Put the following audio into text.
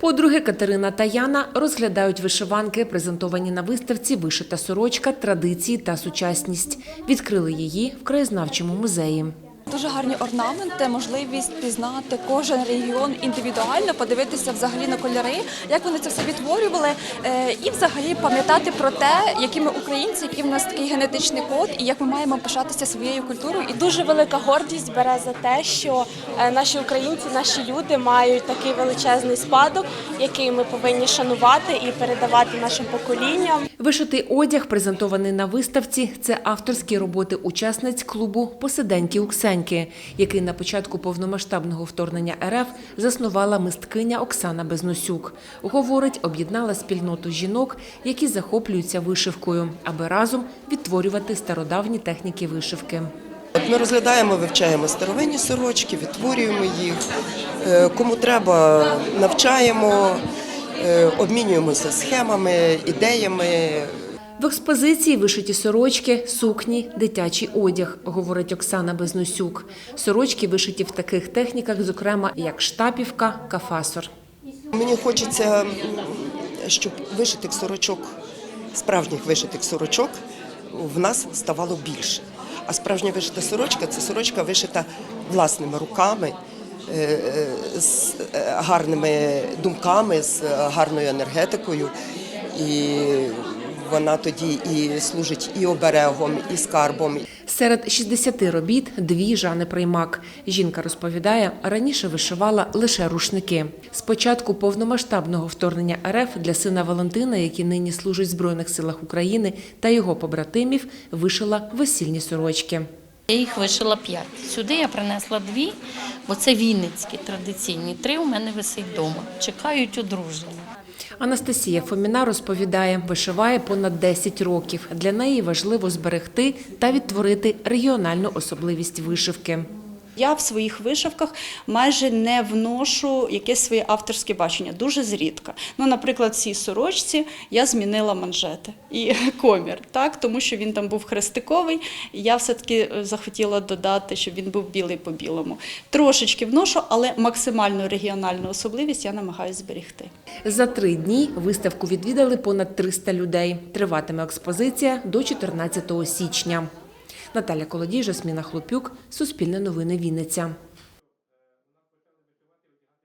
Подруги Катерина та Яна розглядають вишиванки, презентовані на виставці Вишита сорочка, традиції та сучасність. Відкрили її в краєзнавчому музеї. Дуже гарні орнаменти, можливість пізнати кожен регіон індивідуально, подивитися взагалі на кольори, як вони це все відтворювали, е, і взагалі пам'ятати про те, які ми українці, який в нас такий генетичний код, і як ми маємо пишатися своєю культурою. І Дуже велика гордість бере за те, що е, наші українці, наші люди мають такий величезний спадок, який ми повинні шанувати і передавати нашим поколінням. Вишитий одяг, презентований на виставці, це авторські роботи учасниць клубу Посиденьки Уксеньки, який на початку повномасштабного вторгнення РФ заснувала мисткиня Оксана Безносюк. Говорить, об'єднала спільноту жінок, які захоплюються вишивкою, аби разом відтворювати стародавні техніки вишивки. Ми розглядаємо, вивчаємо старовинні сорочки, відтворюємо їх. Е, Кому треба, навчаємо, е, обмінюємося схемами, ідеями. В експозиції вишиті сорочки, сукні, дитячий одяг, говорить Оксана Безносюк. Сорочки вишиті в таких техніках, зокрема як штапівка, кафасор. Мені хочеться, щоб вишитих сорочок, справжніх вишитих сорочок в нас ставало більше. А справжня вишита сорочка це сорочка вишита власними руками, е, е, з е, гарними думками, з гарною енергетикою. І вона тоді і служить і оберегом, і скарбом, Серед 60 робіт дві Жани Приймак. Жінка розповідає, раніше вишивала лише рушники. З початку повномасштабного вторгнення РФ для сина Валентина, який нині служить в Збройних силах України, та його побратимів вишила весільні сорочки. Я їх вишила п'ять. Сюди я принесла дві, бо це вінницькі традиційні. Три у мене висить вдома. Чекають одруження. Анастасія Фоміна розповідає, вишиває понад 10 років. Для неї важливо зберегти та відтворити регіональну особливість вишивки. Я в своїх вишивках майже не вношу якесь своє авторське бачення, дуже зрідка. Ну, наприклад, в цій сорочці я змінила манжети і комір, так, тому що він там був хрестиковий, і я все-таки е, захотіла додати, щоб він був білий по білому. Трошечки вношу, але максимальну регіональну особливість я намагаюся зберегти. За три дні виставку відвідали понад 300 людей. Триватиме експозиція до 14 січня. Наталя Колодій, Жасміна Хлопюк, Суспільне новини Вінниця.